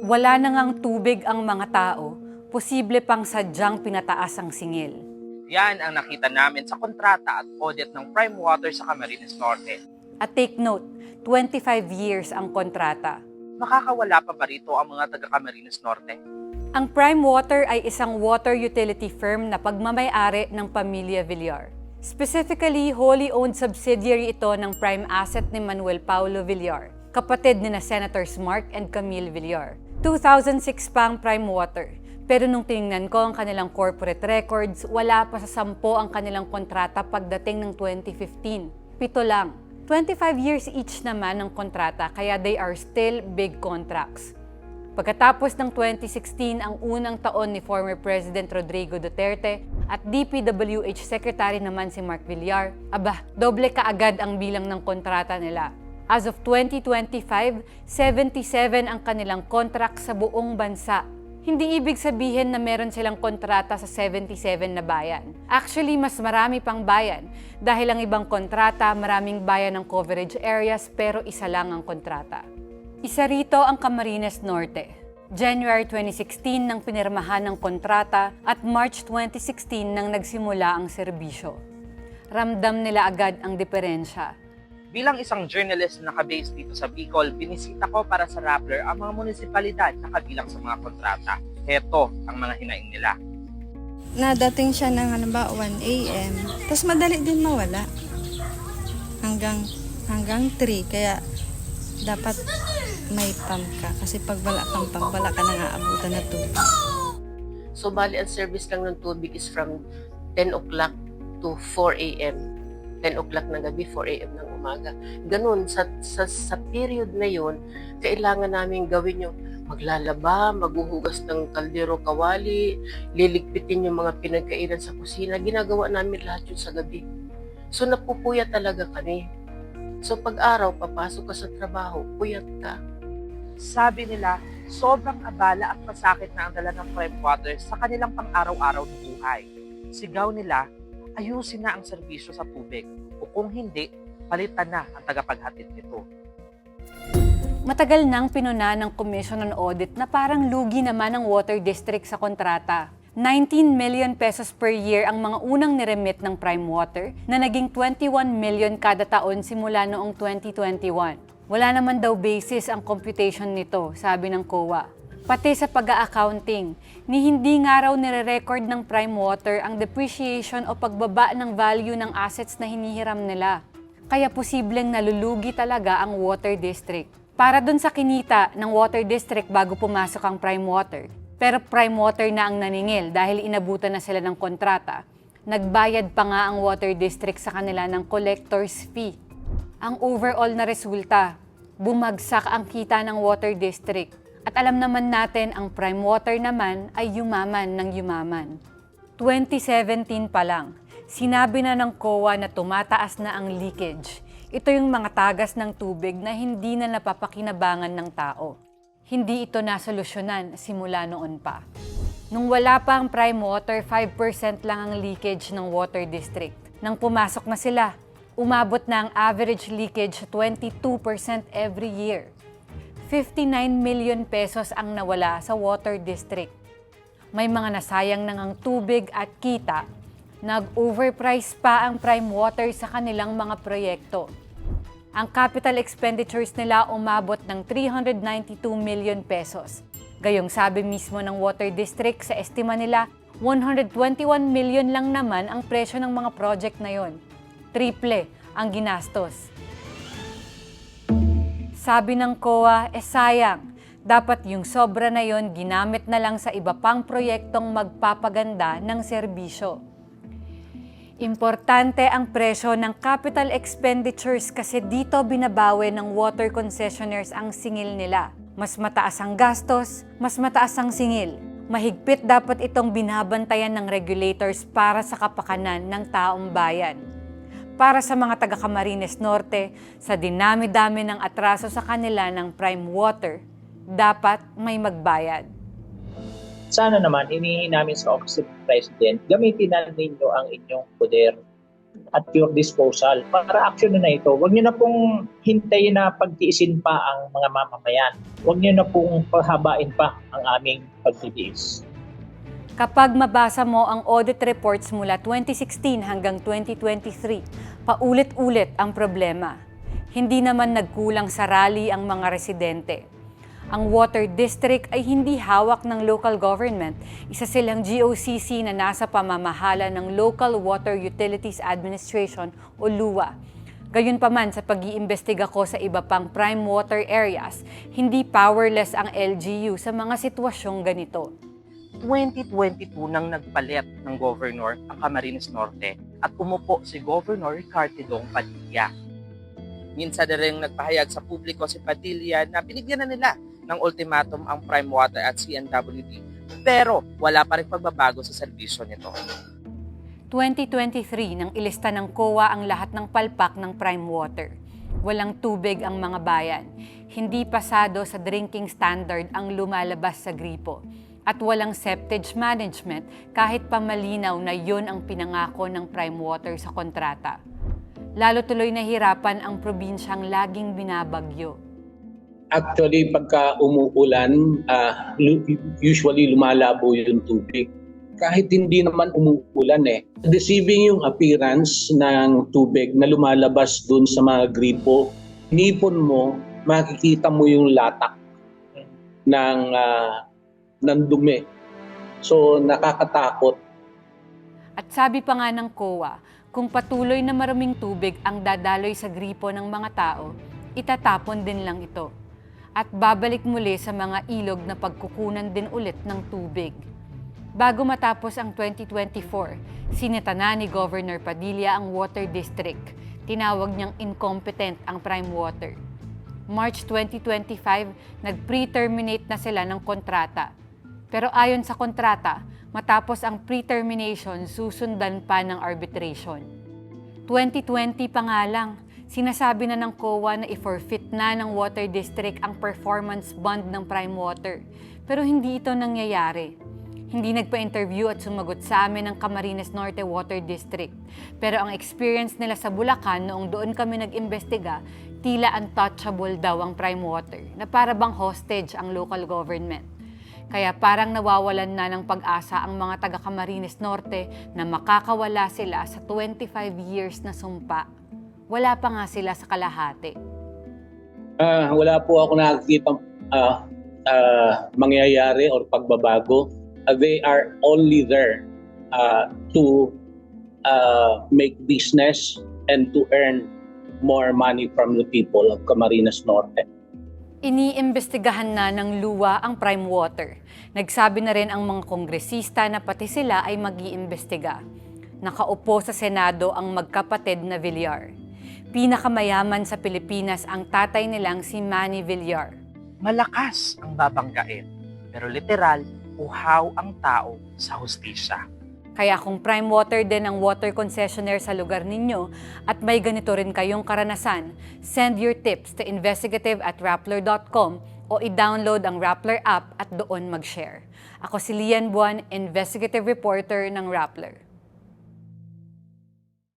Wala na ngang tubig ang mga tao, posible pang sadyang pinataas ang singil. Yan ang nakita namin sa kontrata at audit ng Prime Water sa Camarines Norte. At take note, 25 years ang kontrata. Makakawala pa ba rito ang mga taga Camarines Norte? Ang Prime Water ay isang water utility firm na pagmamayari ng pamilya Villar. Specifically, wholly owned subsidiary ito ng prime asset ni Manuel Paulo Villar, kapatid ni na Senators Mark and Camille Villar. 2006 pa ang Prime Water, pero nung tiningnan ko ang kanilang corporate records, wala pa sa sampo ang kanilang kontrata pagdating ng 2015. Pito lang. 25 years each naman ng kontrata kaya they are still big contracts. Pagkatapos ng 2016, ang unang taon ni former President Rodrigo Duterte at DPWH Secretary naman si Mark Villar, aba, doble kaagad ang bilang ng kontrata nila. As of 2025, 77 ang kanilang contract sa buong bansa. Hindi ibig sabihin na meron silang kontrata sa 77 na bayan. Actually, mas marami pang bayan dahil ang ibang kontrata, maraming bayan ng coverage areas pero isa lang ang kontrata. Isa rito ang Camarines Norte. January 2016 nang pinirmahan ng kontrata at March 2016 nang nagsimula ang serbisyo. Ramdam nila agad ang diferensya. Bilang isang journalist na nakabase dito sa Bicol, binisita ko para sa Rappler ang mga munisipalidad na kabilang sa mga kontrata. Heto ang mga hinaing nila. Nadating siya ng halimbawa 1 a.m. Tapos madali din mawala. Hanggang hanggang 3 kaya dapat may pump ka kasi pag wala kang pump, wala ka nang aabutan na tubig. So, bali, ang service lang ng tubig is from 10 o'clock to 4 a.m. 10 o'clock ng gabi, 4 a.m. ng umaga. Ganun, sa, sa, sa period na yon kailangan namin gawin yung maglalaba, maghuhugas ng kaldero kawali, liligpitin yung mga pinagkainan sa kusina. Ginagawa namin lahat yun sa gabi. So, napupuya talaga kami. So, pag araw, papasok ka sa trabaho, puyat ka. Sabi nila, sobrang abala at masakit na ang dala ng Prime Water sa kanilang pang-araw-araw na buhay. Sigaw nila, ayusin na ang serbisyo sa tubig o kung hindi, palitan na ang tagapaghatid nito. Matagal nang pinuna ng Commission on Audit na parang lugi naman ang Water District sa kontrata. 19 million pesos per year ang mga unang niremit ng Prime Water na naging 21 million kada taon simula noong 2021. Wala naman daw basis ang computation nito, sabi ng COA. Pati sa pag-accounting, ni hindi nga raw nire-record ng Prime Water ang depreciation o pagbaba ng value ng assets na hinihiram nila. Kaya posibleng nalulugi talaga ang Water District. Para dun sa kinita ng Water District bago pumasok ang Prime Water, pero Prime Water na ang naningil dahil inabutan na sila ng kontrata, nagbayad pa nga ang Water District sa kanila ng collector's fee. Ang overall na resulta, bumagsak ang kita ng Water District. At alam naman natin ang Prime Water naman ay yumaman ng yumaman. 2017 pa lang, sinabi na ng COA na tumataas na ang leakage. Ito yung mga tagas ng tubig na hindi na napapakinabangan ng tao. Hindi ito nasolusyonan simula noon pa. Nung wala pa ang prime water, 5% lang ang leakage ng water district. Nang pumasok na sila, umabot na ang average leakage 22% every year. 59 million pesos ang nawala sa water district. May mga nasayang nang ang tubig at kita, nag-overprice pa ang prime water sa kanilang mga proyekto. Ang capital expenditures nila umabot ng 392 million pesos. Gayong sabi mismo ng Water District sa estima nila, 121 million lang naman ang presyo ng mga project na yon. Triple ang ginastos. Sabi ng COA, eh sayang, dapat yung sobra na yon ginamit na lang sa iba pang proyektong magpapaganda ng serbisyo. Importante ang presyo ng capital expenditures kasi dito binabawi ng water concessionaires ang singil nila. Mas mataas ang gastos, mas mataas ang singil. Mahigpit dapat itong binabantayan ng regulators para sa kapakanan ng taong bayan. Para sa mga taga Camarines Norte, sa dinami-dami ng atraso sa kanila ng prime water, dapat may magbayad. sana naman inihingi namin sa Office of President, gamitin na ninyo ang inyong poder at your disposal. Para action na ito, huwag niyo na pong hintayin na pagtiisin pa ang mga mamamayan. Huwag niyo na pong pahabain pa ang aming pagtitiis. Kapag mabasa mo ang audit reports mula 2016 hanggang 2023, paulit-ulit ang problema. Hindi naman nagkulang sa rally ang mga residente. Ang water district ay hindi hawak ng local government. Isa silang GOCC na nasa pamamahala ng Local Water Utilities Administration o LUA. Gayunpaman sa pag-iimbestiga ko sa iba pang prime water areas, hindi powerless ang LGU sa mga sitwasyong ganito. 2022 nang nagpalit ng governor ang Camarines Norte at umupo si Governor Ricardo Dong Padilla. Minsan na rin nagpahayag sa publiko si Padilla na binigyan na nila ng ultimatum ang Prime Water at CNWD pero wala pa rin pagbabago sa serbisyo nito. 2023 nang ilista ng COA ang lahat ng palpak ng prime water. Walang tubig ang mga bayan. Hindi pasado sa drinking standard ang lumalabas sa gripo. At walang septage management kahit pamalinaw na yon ang pinangako ng prime water sa kontrata. Lalo tuloy nahirapan ang probinsyang laging binabagyo. Actually, pagka umuulan, lu- usually lumalabo yung tubig. Kahit hindi naman umuulan eh. Deceiving yung appearance ng tubig na lumalabas dun sa mga gripo. Nipon mo, makikita mo yung latak ng, ah, ng dumi. So, nakakatakot. At sabi pa nga ng COA, kung patuloy na maraming tubig ang dadaloy sa gripo ng mga tao, itatapon din lang ito. At babalik muli sa mga ilog na pagkukunan din ulit ng tubig. Bago matapos ang 2024, sinita na ni Governor Padilla ang Water District. Tinawag niyang incompetent ang Prime Water. March 2025, nag-pre-terminate na sila ng kontrata. Pero ayon sa kontrata, matapos ang pre-termination, susundan pa ng arbitration. 2020 pa nga lang, sinasabi na ng COA na i-forfeit na ng Water District ang performance bond ng Prime Water. Pero hindi ito nangyayari. Hindi nagpa-interview at sumagot sa amin ng Camarines Norte Water District. Pero ang experience nila sa Bulacan noong doon kami nag-imbestiga, tila untouchable daw ang Prime Water, na para bang hostage ang local government. Kaya parang nawawalan na ng pag-asa ang mga taga Camarines Norte na makakawala sila sa 25 years na sumpa. Wala pa nga sila sa kalahati. Ah, wala po ako nakikita ah, ah, mangyayari or pagbabago. Ah, they are only there ah, to ah, make business and to earn more money from the people of Camarines Norte. Iniimbestigahan na ng luwa ang prime water. Nagsabi na rin ang mga kongresista na pati sila ay mag-iimbestiga. Nakaupo sa Senado ang magkapatid na Villar. Pinakamayaman sa Pilipinas ang tatay nilang si Manny Villar. Malakas ang babanggain pero literal, uhaw ang tao sa hustisya. Kaya kung prime water din ang water concessionaire sa lugar ninyo at may ganito rin kayong karanasan, send your tips to investigative at rappler.com o i-download ang Rappler app at doon mag-share. Ako si Lian Buan, investigative reporter ng Rappler.